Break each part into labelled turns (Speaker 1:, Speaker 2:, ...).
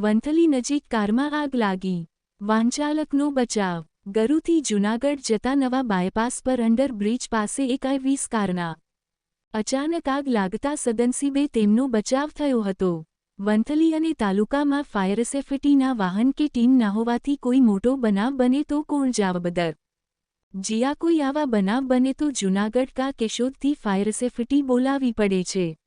Speaker 1: વંથલી નજીક કારમાં આગ લાગી. વાહનચાલકનો બચાવ. ગરુથી જૂનાગઢ જતા નવા બાયપાસ પર અંડર બ્રિજ પાસે એક વીસ કારના. અચાનક આગ લાગતા સદનસીબે તેમનો બચાવ થયો હતો. વંથલી અને તાલુકામાં ફાયર સેફટીના વાહન કે ટીમ ના હોવાથી કોઈ મોટો બનાવ બને તો કોણ જવાબદાર? જ્યાં કોઈ આવા બનાવ બને તો જૂનાગઢ કા કેશોદથી ફાયર સેફટી બોલાવી પડે છે.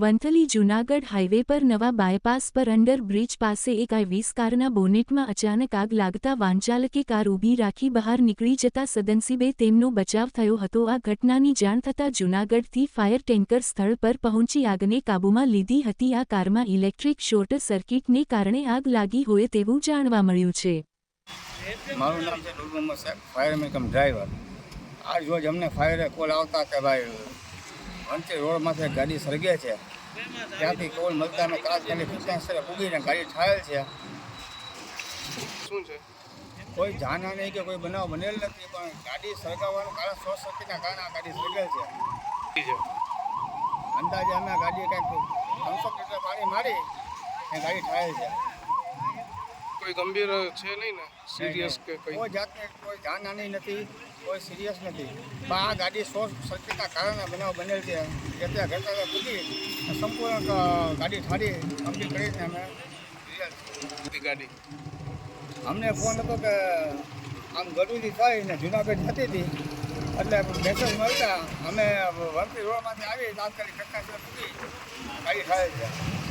Speaker 1: વંથલી જૂનાગઢ હાઇવે પર નવા બાયપાસ પર અંડર બ્રિજ પાસે એક આઈવીસ કારના બોનેટમાં અચાનક આગ લાગતા વાંચાલકે કાર ઊભી રાખી બહાર નીકળી જતા સદનસીબે તેમનો બચાવ થયો હતો. આ ઘટનાની જાણ થતાં જૂનાગઢથી ફાયર ટેન્કર સ્થળ પર પહોંચી આગને કાબૂમાં લીધી હતી. આ કારમાં ઇલેક્ટ્રિક શોર્ટ સર્કિટને કારણે આગ લાગી હોય તેવું જાણવા મળ્યું છે.
Speaker 2: મારું નામ છે ફાયરમેન ડ્રાઈવર આજ રોજ અમને ફાયરે કોલ આવતા કે ભાઈ વંચે રોડમાંથી ગાડી સળગે છે. ત્યાંથી કોલ મળતા અમે તાત્કાલિક ઘટનાસ્થળે પૂગીને ગાડી ઠાયેલ છે.
Speaker 3: શું છે?
Speaker 2: કોઈ જાના નહીં કે કોઈ બનાવ બનેલ નથી પણ ગાડી સળગાવવાનું કારણ શોર્ટ સર્કિટના કારણે આ ગાડી સળગેલ છે. અંદાજે અમે ગાડી કાંઈક ત્રણસો લીટર પાણી મારી એ ગાડી ઠાયેલ છે.
Speaker 3: કોઈ ગંભીર છે નહીં ને? સિરિયસ કે કોઈ?
Speaker 2: કોઈ જાતને કોઈ જાનહાની નથી કોઈ સિરિયસ નથી. પણ આ ગાડી શોર્ટ સર્કિટના કારણે બનાવ બનેલ છે. જે ત્યાં ઘટના પૂરી સંપૂર્ણ ગાડી ઠારી કમ્પ્લીટ કરીને અમે.
Speaker 3: ગાડી?
Speaker 2: અમને ફોન હતો કે આમ ગરુડી થઈ ને જુનાગઢ જતી હતી. એટલે મેસેજ મળતા અમે વરતી રોડમાંથી આવી તાત્કાલિક ચક્કા પૂરી ગાડી ઠારી છે